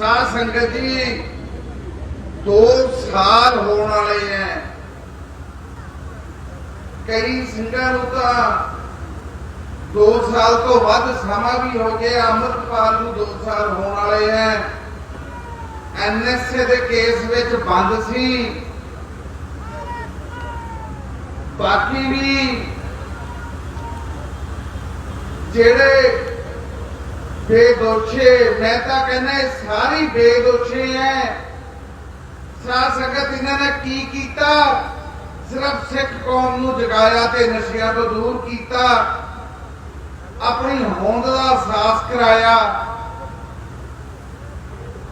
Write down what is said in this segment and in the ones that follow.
ਸਾਧ ਸੰਗਤ ਜੀ 2 ਸਾਲ ਹੋਣ ਵਾਲੇ ਐ। ਕਈ ਸਿੰਘਾਂ ਨੂੰ ਤਾਂ 2 ਸਾਲ ਤੋਂ ਵੱਧ ਸਮਾਂ ਵੀ ਹੋ ਗਿਆ, ਅੰਮ੍ਰਿਤਪਾਲ ਨੂੰ 2 ਸਾਲ ਹੋਣ ਵਾਲੇ ਐ। ਐਨਐਸਏ ਦੇ ਕੇਸ ਵਿੱਚ ਬੰਦ ਸੀ। ਬਾਕੀ ਵੀ ਜਿਹੜੇ ਬੇਦੋਸ਼ੇ, ਮੈਂ ਤਾਂ ਕਹਿੰਦਾ ਇਹ ਸਾਰੇ ਬੇਦੋਸ਼ੇ ਐ। ਸਾਧ ਸੰਗਤ, ਇਹਨਾਂ ਨੇ ਕੀ ਕੀਤਾ? ਸਿਰਫ ਸਿੱਖ ਕੌਮ ਨੂੰ ਜਗਾਇਆ ਤੇ ਨਸ਼ਿਆਂ ਤੋਂ ਦੂਰ ਕੀਤਾ। ਆਪਣੀ ਹੋਂਦ ਦਾ ਅਹਿਸਾਸ ਕਰਾਇਆ।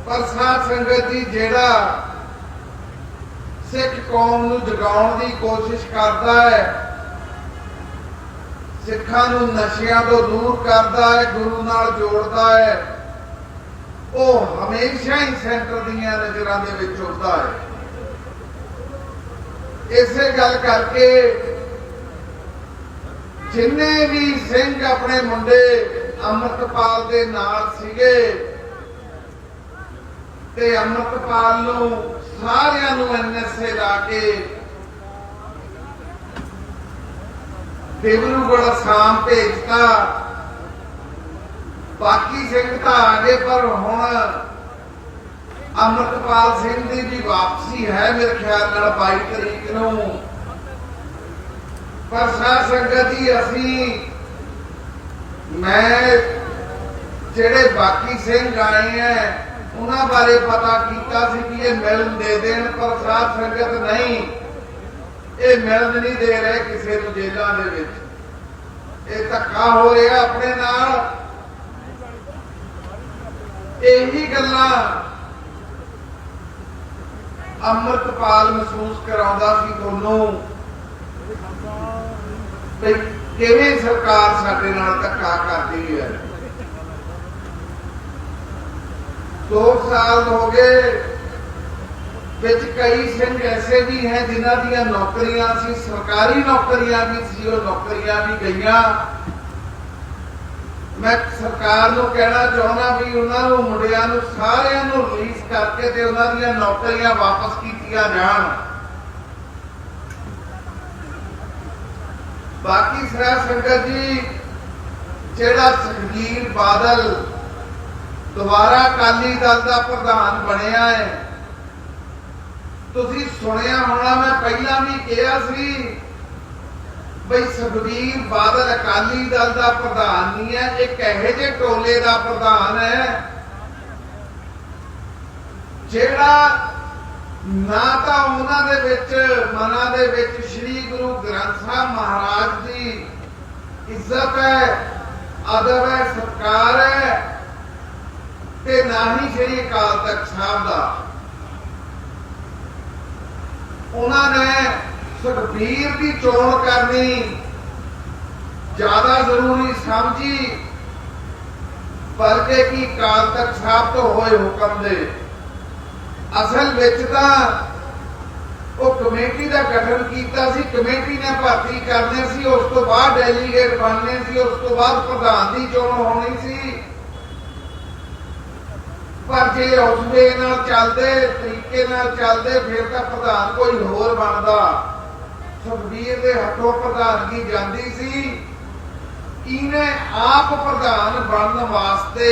ਪਰ ਸਾਧ ਸੰਗਤ ਜੀ, ਜਿਹੜਾ ਸਿੱਖ ਕੌਮ ਨੂੰ ਜਗਾਉਣ ਦੀ ਕੋਸ਼ਿਸ਼ ਕਰਦਾ ਹੈ ਸਿੱਖਾਂ ਨੂੰ ਨਸ਼ਿਆਂ ਤੋਂ ਦੂਰ ਕਰਦਾ ਹੈ, ਗੁਰੂ ਨਾਲ ਜੋੜਦਾ ਹੈ। ਉਹ ਹਮੇਸ਼ਾ ਹੀ ਸੈਂਟਰ ਦੀਆਂ ਨਜ਼ਰਾਂ ਦੇ ਵਿੱਚ ਹੁੰਦਾ ਹੈ। ਇਸੇ ਗੱਲ ਕਰਕੇ ਜਿੰਨੇ ਵੀ ਸਿੰਘ ਆਪਣੇ ਮੁੰਡੇ ਅੰਮ੍ਰਿਤਪਾਲ ਦੇ ਨਾਲ ਸੀਗੇ, ਤੇ ਅੰਮ੍ਰਿਤਪਾਲ ਨੂੰ ਸਾਰਿਆਂ ਨੂੰ ਐਨਐਸਏ ਲਾ ਕੇ ਡਿਬਰੂਗੜ੍ਹ ਅਸਾਮ ਭੇਜਤਾ। ਬਾਕੀ ਸਿੰਘ ਤਾਂ ਆ ਗਏ ਪਰ ਹੁਣ ਅਮਰਤਪਾਲ ਸਿੰਘ ਦੀ ਵੀ ਵਾਪਸੀ ਹੈ ਮੇਰੇ ਖਿਆਲ ਨਾਲ 22 ਤਰੀਕ ਨੂੰ। ਪਰ ਸਾਧ ਸੰਗਤ ਜੀ, ਅਸੀਂ, ਮੈਂ ਜਿਹੜੇ ਬਾਕੀ ਸਿੰਘ ਆਏ ਆ ਉਹਨਾਂ ਬਾਰੇ ਪਤਾ ਕੀਤਾ ਸੀ ਕਿ ਇਹ ਮਿਲਣ ਦੇ ਦੇਣ, ਪਰ ਸਾਧ ਸੰਗਤ ਨਹੀਂ। ਇਹ ਮਿਲਣ ਨਹੀਂ ਦੇ ਰਹੇ ਕਿਸੇ ਨੂੰ ਜੇਲ੍ਹਾਂ ਦੇ ਵਿੱਚ। ਇਹ ਧੱਕਾ ਹੋ ਰਿਹਾ ਆਪਣੇ ਨਾਲ। ਇਹੀ ਗੱਲਾਂ ਅੰਮ੍ਰਿਤਪਾਲ ਮਹਿਸੂਸ ਕਰਾਉਂਦਾ ਸੀ ਤੁਹਾਨੂੰ। ਵੀ ਕਿਵੇਂ ਸਰਕਾਰ ਸਾਡੇ ਨਾਲ ਧੱਕਾ ਕਰਦੀ ਹੈ? 2 ਸਾਲ ਹੋ ਗਏ। ਵਿੱਚ ਕਈ ਸਿੰਘ ਐਸੇ ਵੀ ਹੈ ਜਿਨ੍ਹਾਂ ਦੀਆਂ ਨੌਕਰੀਆਂ ਸੀ, ਸਰਕਾਰੀ ਨੌਕਰੀਆਂ ਵੀ ਸੀ, ਉਹ ਨੌਕਰੀਆਂ ਵੀ ਗਈਆਂ। ਮੈਂ ਸਰਕਾਰ ਨੂੰ ਕਹਿਣਾ ਚਾਹੁੰਦਾ ਵੀ ਉਹਨਾਂ ਨੂੰ, ਮੁੰਡਿਆਂ ਨੂੰ, ਸਾਰਿਆਂ ਨੂੰ ਰਿਲੀਜ਼ ਕਰਕੇ ਤੇ ਉਹਨਾਂ ਦੀਆਂ ਨੌਕਰੀਆਂ ਵਾਪਸ ਕੀਤੀਆਂ ਜਾਣ। ਬਾਕੀ ਸਰਾ ਸੰਗਤ ਜੀ, ਜਿਹੜਾ ਸੁਖਬੀਰ ਬਾਦਲ ਦੁਬਾਰਾ ਅਕਾਲੀ ਦਲ ਦਾ ਪ੍ਰਧਾਨ ਬਣਿਆ ਹੈ ਤੁਸੀਂ ਸੁਣਿਆ ਹੋਣਾ, ਮੈਂ ਪਹਿਲਾਂ ਵੀ ਕਿਹਾ ਸੀ ਬਈ ਸੁਖਬੀਰ ਬਾਦਲ ਅਕਾਲੀ ਦਲ ਦਾ ਪ੍ਰਧਾਨ ਨਹੀਂ ਹੈ ਇੱਕ ਇਹੋ ਜਿਹੇ ਟੋਲੇ ਦਾ ਪ੍ਰਧਾਨ ਹੈ? ਜਿਹੜਾ ਨਾ ਤਾਂ ਉਹਨਾਂ ਦੇ ਵਿੱਚ, ਮਨਾਂ ਦੇ ਵਿੱਚ ਸ੍ਰੀ ਗੁਰੂ ਗ੍ਰੰਥ ਸਾਹਿਬ ਮਹਾਰਾਜ ਦੀ ਇੱਜ਼ਤ ਹੈ, ਅਦਬ ਹੈ, ਸਤਕਾਰ ਹੈ, ਤੇ ਨਾ ਹੀ ਸ੍ਰੀ ਅਕਾਲ ਤਖਤ ਸਾਹਿਬ ਦਾ। ਉਹਨਾਂ ਨੇ ਸੁਖਬੀਰ ਦੀ ਚੋਣ ਕਰਨੀ ਜ਼ਿਆਦਾ ਜ਼ਰੂਰੀ ਸਮਝੀ, ਬਲਕਿ ਕੀ ਕਾਲ ਤੱਕ ਸਾਹਿਬ ਤੋਂ ਹੋਏ ਹੁਕਮ ਦੇ। ਅਸਲ ਵਿੱਚ ਤਾਂ ਉਹ ਕਮੇਟੀ ਦਾ ਗਠਨ ਕੀਤਾ ਸੀ, ਕਮੇਟੀ ਨੇ ਭਰਤੀ ਕਰਨੇ ਸੀ, ਉਸ ਤੋਂ ਬਾਅਦ ਡੈਲੀਗੇਟ ਬਣਨੇ ਸੀ, ਉਸ ਤੋਂ ਬਾਅਦ ਪ੍ਰਧਾਨ ਦੀ ਚੋਣ ਹੋਣੀ ਸੀ। ਪਰ ਜੇ ਉਸ ਨਾਲ ਚੱਲਦੇ, ਤਰੀਕੇ ਨਾਲ ਚੱਲਦੇ, ਫਿਰ ਤਾਂ ਪ੍ਰਧਾਨ ਕੋਈ ਹੋਰ ਬਣਦਾ। ਸੁਖਬੀਰ ਦੇ ਹੱਥੋਂ ਪ੍ਰਧਾਨਗੀ ਜਾਂਦੀ ਸੀ। ਇਹਨੇ ਆਪ ਪ੍ਰਧਾਨ ਬਣਨ ਵਾਸਤੇ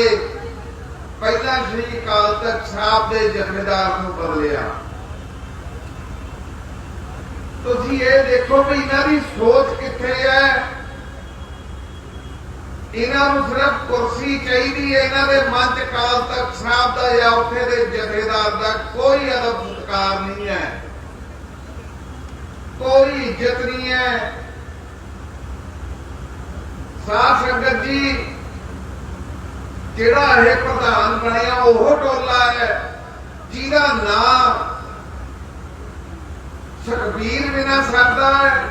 ਪਹਿਲਾਂ ਸ਼੍ਰੀ ਅਕਾਲ ਤਖਤ ਸਾਹਿਬ ਦੇ ਜਥੇਦਾਰ ਨੂੰ ਬਦਲਿਆ। ਤੁਸੀਂ ਇਹ ਦੇਖੋ ਵੀ ਇਹਨਾਂ ਦੀ ਸੋਚ ਕਿੱਥੇ ਹੈ ਇਹਨਾਂ ਨੂੰ ਸਿਰਫ ਕੁਰਸੀ ਚਾਹੀਦੀ ਹੈ, ਇਹਨਾਂ ਦੇ ਮਨ ਚ ਕਾਲ ਤਖਤ ਸਾਹਿਬ ਦਾ ਜਾਂ ਉੱਥੇ ਦੇ ਜਥੇਦਾਰ ਦਾ ਕੋਈ ਅਦਬ ਸਤਕਾਰ ਨਹੀਂ ਹੈ। ਕੋਈ ਇੱਜ਼ਤ ਨਹੀਂ ਹੈ। ਸਾਧ ਸੰਗਤ ਜੀ, ਜਿਹੜਾ ਇਹ ਪ੍ਰਧਾਨ ਬਣਿਆ, ਉਹ ਟੋਲਾ ਹੈ, ਜਿਹਦਾ ਨਾਮ ਸੁਖਬੀਰ ਬਿਨਾ ਸਰਦਾ ਹੈ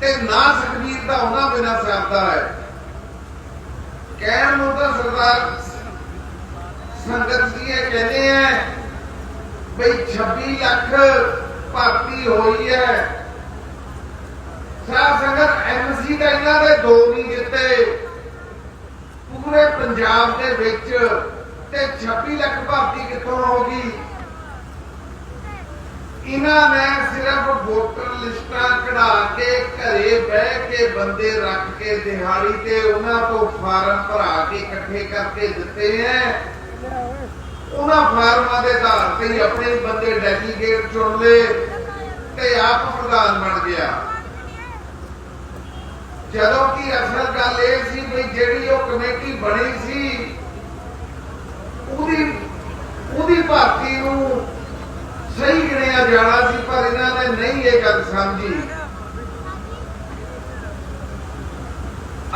ਤੇ ਨਾ ਸੁਖਬੀਰ ਦਾ ਉਹਨਾਂ ਬਿਨਾ ਸਰਦਾ ਹੈ। ਕਹਿਣ ਨੂੰ ਤਾਂ ਸਰਦਾਰ ਸੰਗਤ ਜੀ ਇਹ ਕਹਿੰਦੇ ਆ ਬਈ 26 ਲੱਖ ਭਰਤੀ ਹੋਈ ਹੈ। ਸਾਧ ਸੰਗਤ ਐਮਸੀ ਤਾਂ ਇਹਨਾਂ ਦੇ ਦੋ ਨਹੀਂ ਜਿੱਤੇ। ਪੂਰੇ ਪੰਜਾਬ ਦੇ ਵਿੱਚ ਤੇ 26 ਲੱਖ ਭਰਤੀ ਕਿੱਥੋਂ ਹੋ ਗਈ ਇਹਨਾਂ ਨੇ ਸਿਰਫ ਵੋਟਰ ਲਿਸਟਾਂ ਕਢਾ ਕੇ ਘਰੇ ਬਹਿ ਕੇ ਬੰਦੇ ਰੱਖ ਕੇ ਦਿਹਾੜੀ ਤੇ ਉਹਨਾਂ ਤੋਂ ਫਾਰਮ ਭਰਾ ਕੇ ਇਕੱਠੇ ਕਰਕੇ ਦਿੱਤੇ ਐ ਉਹਨਾਂ ਫਾਰਮਾਂ ਦੇ ਆਧਾਰ ਤੇ ਹੀ ਆਪਣੇ ਬੰਦੇ ਡੈਲੀਗੇਟ ਚੁਣ ਲਏ ਤੇ ਆਪ ਪ੍ਰਧਾਨ ਬਣ ਗਿਆ। ਜਦੋਂ ਕਿ ਅਸਲ ਗੱਲ ਇਹ ਸੀ ਵੀ ਜਿਹੜੀ ਉਹ ਕਮੇਟੀ ਬਣੀ ਸੀ, ਉਹਦੀ ਉਹਦੀ ਭਰਤੀ ਨੂੰ ਸਹੀ ਗਿਣਿਆ ਜਾਣਾ ਸੀ ਇਹਨਾਂ ਨੇ ਨਹੀਂ ਇਹ ਗੱਲ ਸਮਝੀ।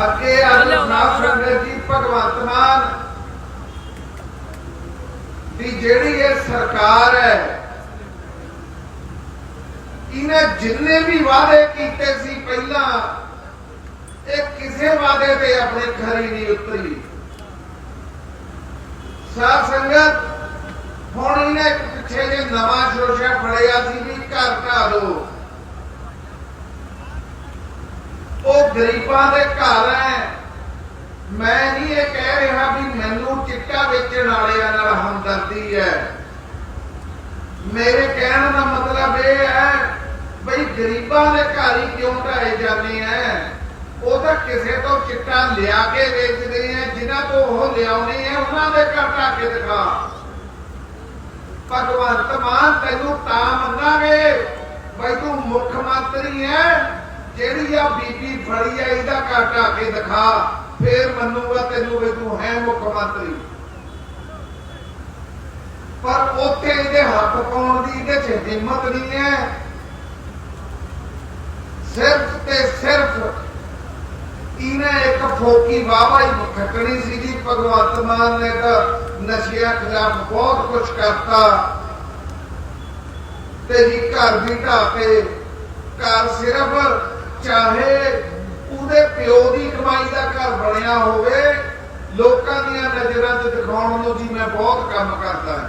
ਅੱਗੇ ਅਨੁਸਾਰ ਸੰਗਤ ਜੀ ਭਗਵੰਤ ਮਾਨ ਦੀ ਜਿਹੜੀ ਇਹ ਸਰਕਾਰ ਹੈ ਇਹਨੇ ਜਿੰਨੇ ਵੀ ਵਾਅਦੇ ਕੀਤੇ ਸੀ ਪਹਿਲਾਂ ਇਹ ਕਿਸੇ ਵਾਅਦੇ ਤੇ ਆਪਣੇ ਖਰੀ ਨਹੀਂ ਉਤਰੀ। ਸਾਧ ਸੰਗਤ ਹੁਣ ਇਹਨੇ ਪਿੱਛੇ ਜੇ ਨਵਾਂ ਸ਼ੋਸ਼ਾ ਫੜਿਆ ਸੀ ਵੀ ਘਰ ਢਾ ਦੋ। ਉਹ ਗਰੀਬਾਂ ਦੇ ਘਰ ਹੈ ਮੈਂ ਨਹੀਂ ਇਹ ਕਹਿ ਰਿਹਾ ਵੀ ਮੈਨੂੰ ਚਿੱਟਾ ਵੇਚਣ ਵਾਲਿਆਂ ਨਾਲ ਹਮਦਰਦੀ ਹੈ ਮੇਰੇ ਕਹਿਣ ਦਾ ਮਤਲਬ ਇਹ ਹੈ ਬਈ ਗਰੀਬਾਂ ਦੇ ਘਰ ਹੀ ਕਿਉਂ ਢਾਏ ਜਾਂਦੇ ਆ ਉਹ ਤਾਂ ਕਿਸੇ ਤੋਂ ਚਿੱਟਾ ਲਿਆ ਕੇ ਵੇਚਦੇ ਆ ਜਿਨ੍ਹਾਂ ਤੋਂ ਉਹ ਲਿਆਉਣੇ ਹੈ ਉਹਨਾਂ ਦੇ ਘਰ ਢਾ ਕੇ ਦਿਖਾ। ਭਗਵੰਤ ਮਾਨ, ਤੈਨੂੰ ਤਾਂ ਮੰਨਾਂਗੇ। ਬਈ ਤੂੰ ਮੁੱਖ ਮੰਤਰੀ ਹੈ ਜਿਹੜੀ ਆ ਬੀਬੀ ਫੜੀ ਆ ਇਹਦਾ ਘਰ ਕੇ ਦਿਖਾ, ਫੇਰ ਮੰਨੂਗਾ ਤੈਨੂੰ ਵੀ ਤੂੰ ਹੈ ਮੁੱਖ ਮੰਤਰੀ। ਪਰ ਉੱਥੇ ਇਹਦੇ ਹੱਥ ਪਾਉਣ ਦੀ ਇਹਦੇ ਚ ਹਿੰਮਤ ਨਹੀਂ ਹੈ ਸਿਰਫ ਤੇ ਸਿਰਫ ਇਹਨੇ ਇੱਕ ਫੋਕੀ ਵਾਵਾ ਹੀ ਖੱਟਣੀ ਸੀਗੀ, ਭਗਵੰਤ ਮਾਨ ਨੇ ਤਾਂ। ਨਸ਼ਿਆਂ ਖਿਲਾਫ ਬਹੁਤ ਕੁਝ ਕਰਤਾ ਤੇ ਘਰ ਵੀ ਢਾਤੇ ਘਰ ਸਿਰਫ ਚਾਹੇ ਉਹਦੇ ਪਿਓ ਦੀ ਕਮਾਈ ਦਾ ਘਰ ਬਣਿਆ ਹੋਵੇ ਲੋਕਾਂ ਦੀਆਂ ਨਜ਼ਰਾਂ 'ਚ ਦਿਖਾਉਣ ਨੂੰ ਜੀ ਮੈਂ ਬਹੁਤ ਕੰਮ ਕਰਦਾ ਹਾਂ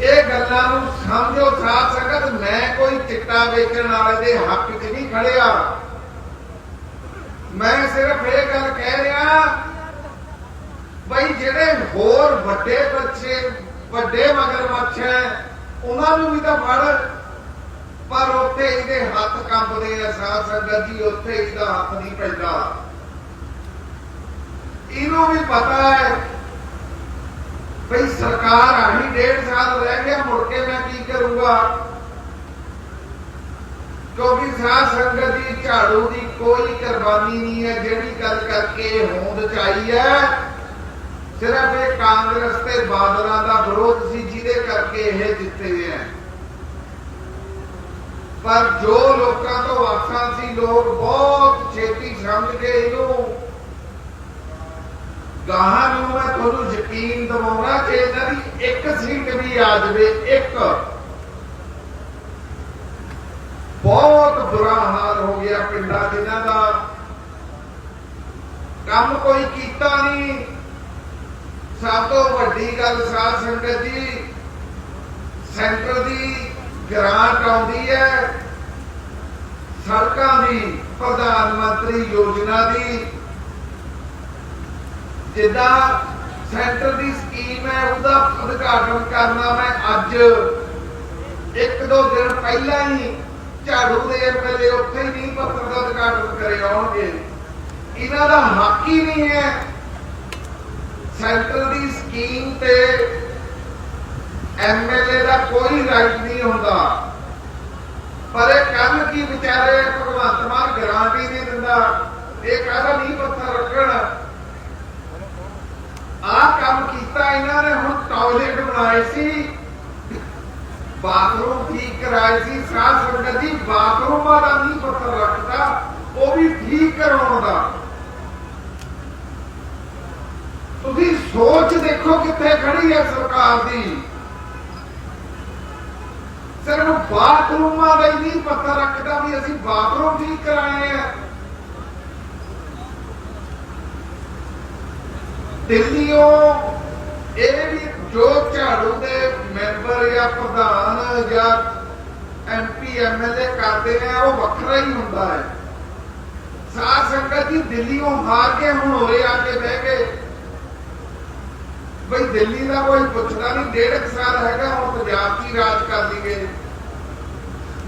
ਇਹ ਗੱਲਾਂ ਨੂੰ ਸਮਝੋ ਸਾਥ ਸੰਗਤ ਮੈਂ ਕੋਈ ਚਿੱਟਾ ਵੇਚਣ ਵਾਲੇ ਦੇ ਹੱਕ 'ਚ ਨਹੀਂ ਖੜਿਆ ਮੈਂ ਸਿਰਫ ਇਹ ਗੱਲ ਕਹਿ ਰਿਹਾ ਬਈ ਜਿਹੜੇ ਹੋਰ ਵੱਡੇ ਬੱਚੇ, ਵੱਡੇ ਮਗਰਮੱਛ ਹੈ, ਉਹਨਾਂ ਨੂੰ ਵੀ ਤਾਂ ਫੜ। ਪਰ ਉੱਥੇ ਇਹਦੇ ਹੱਥ ਕੰਬਦੇ ਆ, ਸਾਧ ਸੰਗਤ ਜੀ, ਉੱਥੇ ਇਹਦਾ ਹੱਥ ਨਹੀਂ ਪੈਂਦਾ। ਇਹਨੂੰ ਵੀ ਪਤਾ ਹੈ ਭਈ ਸਰਕਾਰ ਆਹੀ ਡੇਢ ਸਾਲ ਰਹਿ ਗਿਆ, ਮੁੜ ਕੇ ਮੈਂ ਕੀ ਕਰੂੰਗਾ? ਕਿਉਂਕਿ ਸਾਧ ਸੰਗਤ ਦੀ ਝਾੜੂ ਦੀ ਕੋਈ ਕੁਰਬਾਨੀ ਨਹੀਂ ਹੈ, ਜਿਹੜੀ ਗੱਲ ਕਰਕੇ ਹੋਂਦ ਚਾਈ ਹੈ। ਸਿਰਫ ਇਹ ਕਾਂਗਰਸ ਤੇ ਬਾਦਲਾਂ ਦਾ ਵਿਰੋਧ ਸੀ ਜਿਹਦੇ ਕਰਕੇ ਇਹ ਜਿੱਤੇ ਗਏ ਹੈ ਪਰ ਜੋ ਲੋਕਾਂ ਤੋਂ ਆਸਾਂ ਸੀ, ਲੋਕ ਬਹੁਤ ਛੇਤੀ ਸਮਝ ਕੇ ਇਹਨੂੰ ਗਾਹਾਂ ਨੂੰ ਮੈਂ ਤੁਹਾਨੂੰ ਯਕੀਨ ਦਿਵਾਉਣਾ ਕਿ ਇਹਨਾਂ ਦੀ ਇੱਕ ਸੀਟ ਵੀ ਆ ਜਾਵੇ, ਇੱਕ। ਬਹੁਤ ਬੁਰਾ ਹਾਲ ਹੋ ਗਿਆ ਪਿੰਡਾਂ ਜਿਨ੍ਹਾਂ ਦਾ ਕੰਮ ਕੋਈ ਕੀਤਾ ਨਹੀਂ। ਸਭ ਤੋਂ ਵੱਡੀ ਗੱਲ ਸਾਧ ਸੰਗਤ ਜੀ, ਸੈਂਟਰ ਦੀ ਗ੍ਰਾਂਟ ਆਉਂਦੀ ਹੈ। ਸੜਕਾਂ ਦੀ, ਪ੍ਰਧਾਨ ਮੰਤਰੀ ਯੋਜਨਾ ਦੀ। ਜਿੱਦਾਂ ਸੈਂਟਰ ਦੀ ਸਕੀਮ ਹੈ, ਉਹਦਾ ਉਦਘਾਟਨ ਕਰਨਾ ਮੈਂ ਅੱਜ। ਇੱਕ ਦੋ ਦਿਨ ਪਹਿਲਾਂ ਹੀ ਝਾੜੂ ਦੇ ਐਮਐਲਏ ਉੱਥੇ ਹੀ ਨਹੀਂ ਪੱਤਰ ਦਾ ਉਦਘਾਟਨ ਕਰੇ ਆਉਣਗੇ। ਇਹਨਾਂ ਦਾ ਹੱਕ ਹੀ ਨਹੀਂ ਹੈ ਸੈਂਟਰ ਦੀ ਸਕੀਮ ਤੇ ਐਮਐਲਏ ਦਾ ਕੋਈ ਰਾਈਟ ਨਹੀਂ ਹੁੰਦਾ। ਪਰ ਇਹ ਕੰਮ ਕੀ ਵਿਚਾਰ ਭਗਵੰਤ ਮਾਨ ਗਾਰੰਟੀ ਨਹੀਂ ਦਿੰਦਾ ਇਹ ਕਹਿੰਦਾ ਨਹੀਂ ਪੱਥਰ ਰੱਖਣ ਆਹ ਕੰਮ ਕੀਤਾ ਇਹਨਾਂ ਨੇ ਹੁਣ ਟਾਇਲਟ ਬਣਾਏ ਸੀ ਬਾਥਰੂਮ ਠੀਕ ਕਰਾਏ ਸੀ ਸਾਹ ਸੰਗਤ ਜੀ ਬਾਥਰੂਮਾਂ ਦਾ ਨਹੀਂ ਪੱਥਰ ਰੱਖਦਾ ਉਹ ਵੀ ਠੀਕ ਕਰਾਉਣ ਦਾ ਤੁਸੀਂ ਸੋਚ ਦੇਖੋ ਕਿੱਥੇ ਖੜੀ ਹੈ ਸਰਕਾਰ ਦੀ ਸਿਰਫ ਬਾਥਰੂਮਾਂ ਦਾ ਹੀ ਨਹੀਂ ਪੱਥਰ ਰੱਖਦਾ ਵੀ ਅਸੀਂ ਬਾਥਰੂਮ ਠੀਕ ਕਰਾਏ ਆ। ਦਿੱਲੀੋਂ ਇਹ ਵੀ ਜੋ ਝਾੜੂ ਦੇ ਮੈਂਬਰ ਜਾਂ ਪ੍ਰਧਾਨ ਜਾਂ ਐਮਪੀ ਐਮਐਲਏ ਕਰਦੇ ਨੇ ਉਹ ਵੱਖਰਾ ਹੀ ਹੁੰਦਾ ਹੈ। ਸਾਧ ਸੰਗਤ ਜੀ ਦਿੱਲੀੋਂ ਹਾਰ ਕੇ ਹੁਣ ਹੋਏ ਆ ਕੇ ਬਹਿ ਗਏ। ਬਈ ਦਿੱਲੀ ਦਾ ਕੋਈ ਪੁੱਛਦਾ ਨਹੀਂ ਡੇਢ ਕੁ ਸਾਲ ਹੈਗਾ, ਹੁਣ ਪੰਜਾਬ 'ਚ ਹੀ ਰਾਜ ਕਰ ਲਈ ਗਏ।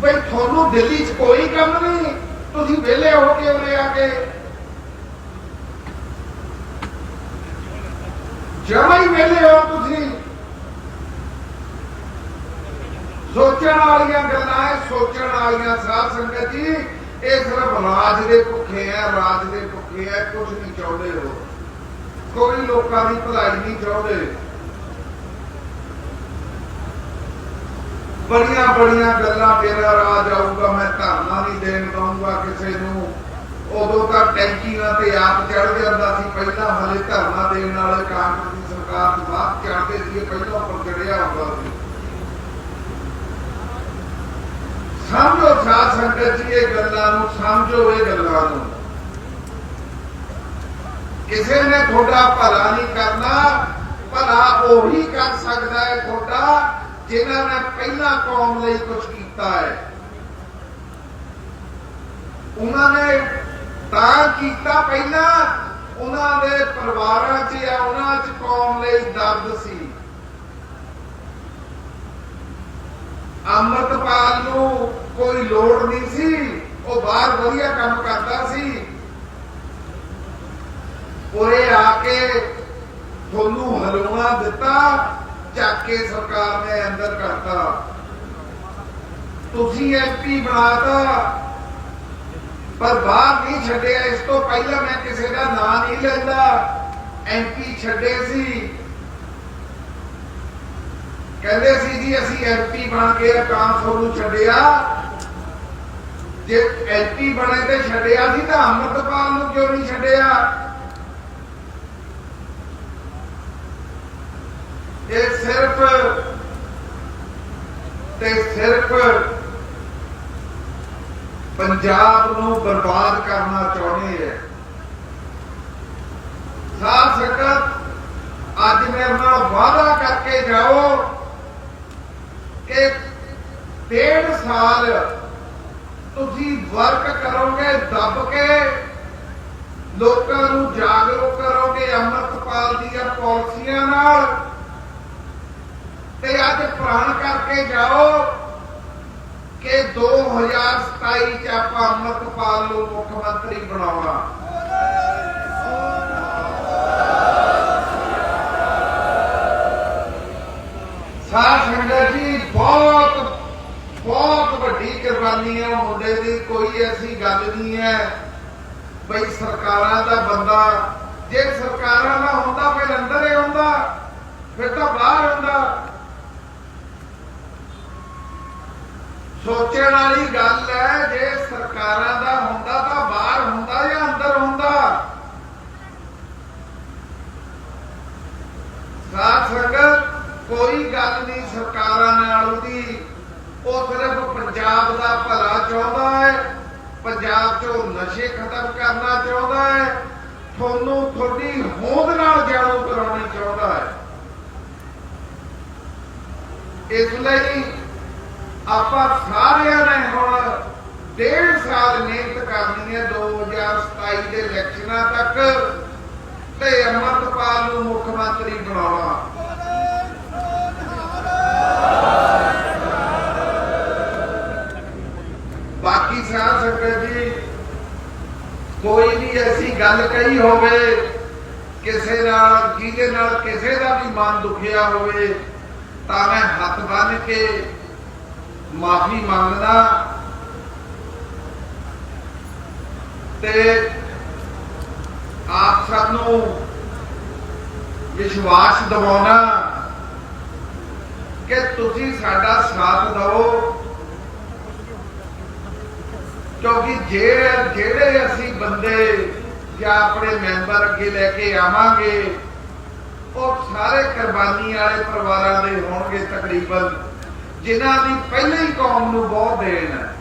ਬਈ ਤੁਹਾਨੂੰ ਦਿੱਲੀ 'ਚ ਕੋਈ ਕੰਮ ਨਹੀਂ। ਤੁਸੀਂ ਵਿਹਲੇ ਹੋ ਕੇ ਉਰੇ ਆ ਕੇ। ਜਮਾ ਹੀ ਵਿਹਲੇ ਹੋ ਤੁਸੀਂ। ਸੋਚਣ ਵਾਲੀਆਂ ਗੱਲਾਂ ਹੈ ਸੋਚਣ ਵਾਲੀਆਂ ਸਾਧ ਸੰਗਤ ਜੀ, ਇਹ ਸਿਰਫ ਰਾਜ ਦੇ ਭੁੱਖੇ ਆ, ਰਾਜ ਦੇ ਭੁੱਖੇ ਆ ਕੁਝ ਨਹੀਂ ਚਾਹੁੰਦੇ ਹੋ ਕੋਈ ਲੋਕਾਂ ਦੀ ਭਲਾਈ ਨਹੀਂ ਚਾਹੁੰਦੇ। ਬੜੀਆਂ ਬੜੀਆਂ ਗੱਲਾਂ ਮੇਰਾ ਰਾਜ ਆਊਗਾ, ਮੈਂ ਧਰਨਾ ਨਹੀਂ ਦੇਣ ਦਊਂਗਾ ਕਿਸੇ ਨੂੰ। ਉਦੋਂ ਤਾਂ ਟੈਂਕੀਆਂ ਤੇ ਆਪ ਚੜ ਜਾਂਦਾ ਸੀ, ਪਹਿਲਾਂ ਹਲੇ ਧਰਨਾ ਦੇਣ ਵਾਲੇ ਕਾਂਗਰਸ ਦੀ ਸਰਕਾਰ ਤੋਂ ਬਾਅਦ ਚੜਦੇ ਸੀ ਪਹਿਲਾਂ ਉੱਪਰ ਚੜਿਆ ਹੁੰਦਾ ਸੀ। ਸਮਝੋ ਸਾਧ ਸੰਗਤ ਜੀ ਇਹ ਗੱਲਾਂ ਨੂੰ, ਸਮਝੋ ਇਹ ਗੱਲਾਂ ਨੂੰ। ਕਿਸੇ ਨੇ ਤੁਹਾਡਾ ਭਲਾ ਨਹੀਂ ਕਰਨਾ, ਭਲਾ ਉਹੀ ਕਰ ਸਕਦਾ ਹੈ ਤੁਹਾਡਾ। ਜਿਨ੍ਹਾਂ ਨੇ ਪਹਿਲਾਂ ਕੌਮ ਲਈ ਕੁਝ ਕੀਤਾ ਹੈ, ਉਹਨਾਂ ਨੇ ਤਾਂ ਕੀਤਾ ਪਹਿਲਾਂ, ਉਹਨਾਂ ਦੇ ਪਰਿਵਾਰਾਂ 'ਚ ਜਾਂ ਉਹਨਾਂ 'ਚ ਕੌਮ ਲਈ ਦਰਦ ਸੀ। ਅੰਮ੍ਰਿਤਪਾਲ ਨੂੰ ਕੋਈ ਲੋੜ ਨਹੀਂ ਸੀ, ਉਹ ਬਾਹਰ ਵਧੀਆ ਕੰਮ ਕਰਦਾ ਸੀ। ਉਰੇ ਆ ਕੇ ਤੁਹਾਨੂੰ ਹਲਵਾ ਦਿੱਤਾ। ਚੱਕ ਕੇ ਸਰਕਾਰ ਨੇ ਅੰਦਰ ਕਰਤਾ। ਤੁਸੀਂ ਐਮਪੀ ਬਣਾਤਾ, ਪਰ ਬਾਹਰ ਨਹੀਂ ਛੱਡਿਆ। ਇਸ ਤੋਂ ਪਹਿਲਾਂ ਮੈਂ ਕਿਸੇ ਦਾ ਨਾਂ ਨਹੀਂ ਲੈਂਦਾ। ਐਮਪੀ ਛੱਡੇ ਸੀ। ਕਹਿੰਦੇ ਸੀ ਜੀ, ਅਸੀਂ ਐਮਪੀ ਬਣ ਕੇ ਕੰਮ ਤੁਹਾਨੂੰ ਛੱਡਿਆ। ਜੇ ਐਮਪੀ ਬਣੇ ਤੇ ਛੱਡਿਆ ਸੀ ਤਾਂ ਅੰਮ੍ਰਿਤਪਾਲ ਨੂੰ ਕਿਉਂ ਨਹੀਂ ਛੱਡਿਆ? ਇਹ ਸਿਰਫ ਤੇ ਸਿਰਫ ਪੰਜਾਬ ਨੂੰ ਬਰਬਾਦ ਕਰਨਾ ਚਾਹੁੰਦੇ ਹੈ ਸਾਧ ਸੰਗਤ, ਅੱਜ ਮੇਰੇ ਨਾਲ ਵਾਅਦਾ ਕਰਕੇ ਜਾਓ ਕਿ ਡੇਢ ਸਾਲ ਤੁਸੀਂ ਵਰਕ ਕਰੋਗੇ, ਦੱਬ ਕੇ ਲੋਕਾਂ ਨੂੰ ਜਾਗਰੂਕ ਕਰੋਗੇ, ਅੰਮ੍ਰਿਤਪਾਲ ਦੀਆਂ ਪਾਲਿਸੀਆਂ ਨਾਲ। ਤੇ ਅੱਜ ਪ੍ਰਣ ਕਰਕੇ ਜਾਓ ਕਿ 2027 ਚ ਆਪਾਂ ਅੰਮ੍ਰਿਤਪਾਲ ਨੂੰ ਮੁੱਖ ਮੰਤਰੀ ਬਣਾਉਣਾ। ਸਾਧ ਸੰਗਤ ਜੀ, ਬਹੁਤ ਬਹੁਤ ਵੱਡੀ ਕੁਰਬਾਨੀ ਹੈ। ਉਹ ਮੁੰਡੇ ਦੀ ਕੋਈ ਐਸੀ ਗੱਲ ਨਹੀਂ ਹੈ ਬਈ ਸਰਕਾਰਾਂ ਦਾ ਬੰਦਾ। ਜੇ ਸਰਕਾਰਾਂ ਦਾ ਹੁੰਦਾ, ਫਿਰ ਅੰਦਰ ਹੀ ਹੁੰਦਾ, ਫਿਰ ਤਾਂ ਬਾਹਰ ਹੁੰਦਾ। ਸੋਚਣ ਵਾਲੀ ਗੱਲ ਹੈ, ਜੇ ਸਰਕਾਰਾਂ ਦਾ ਹੁੰਦਾ ਤਾਂ ਬਾਹਰ ਹੁੰਦਾ ਜਾਂ ਅੰਦਰ ਹੁੰਦਾ। ਸਾਧ ਸੰਗਤ, ਕੋਈ ਗੱਲ ਨਹੀਂ ਸਰਕਾਰਾਂ ਨਾਲ ਉਹਦੀ। ਉਹ ਸਿਰਫ ਪੰਜਾਬ ਦਾ ਭਲਾ ਚਾਹੁੰਦਾ ਹੈ, ਪੰਜਾਬ 'ਚੋਂ ਨਸ਼ੇ ਖਤਮ ਕਰਨਾ ਚਾਹੁੰਦਾ ਹੈ, ਤੁਹਾਨੂੰ ਤੁਹਾਡੀ ਹੋਂਦ ਨਾਲ ਜਾਣੂ ਕਰਾਉਣੀ ਚਾਹੁੰਦਾ ਹੈ। ਇਸ ਲਈ ਆਪਾਂ ਸਾਰਿਆਂ ਨੇ ਹੁਣ ਡੇਢ ਸਾਲ ਮਿਹਨਤ ਕਰਨੀ ਹੈ 2027 ਦੇ ਇਲੈਕਸ਼ਨਾਂ ਤੱਕ ਤੇ ਅਮਰਤਪਾਲ ਨੂੰ ਮੁੱਖ ਮੰਤਰੀ ਬਣਾਉਣਾ। ਬਾਕੀ ਸਾਹ ਸੰਗਤ ਜੀ, ਕੋਈ ਵੀ ਐਸੀ ਗੱਲ ਕਹੀ ਹੋਵੇ, ਕਿਸੇ ਨਾਲ, ਜਿਹਦੇ ਨਾਲ ਕਿਸੇ ਦਾ ਵੀ ਮਨ ਦੁਖਿਆ ਹੋਵੇ, ਤਾਂ ਮੈਂ ਹੱਥ ਬੰਨ ਕੇ ਮਾਫੀ ਮੰਗਦਾ। ਤੇ ਆਪ ਸਭ ਨੂੰ ਵਿਸ਼ਵਾਸ ਦਿਵਾਉਣਾ ਕਿ ਤੁਸੀਂ ਸਾਡਾ ਸਾਥ ਦਿਓ ਕਿਉਂਕਿ ਜੇ ਜਿਹੜੇ ਅਸੀਂ ਬੰਦੇ ਜਾਂ ਆਪਣੇ ਮੈਂਬਰ ਅੱਗੇ ਲੈ ਕੇ ਆਵਾਂਗੇ, ਉਹ ਸਾਰੇ ਕੁਰਬਾਨੀ ਵਾਲੇ ਪਰਿਵਾਰਾਂ ਦੇ ਹੋਣਗੇ ਤਕਰੀਬਨ। ਜਿਨ੍ਹਾਂ ਦੀ ਪਹਿਲਾਂ ਹੀ ਕੌਮ ਨੂੰ ਬਹੁਤ ਦੇਣ ਹੈ।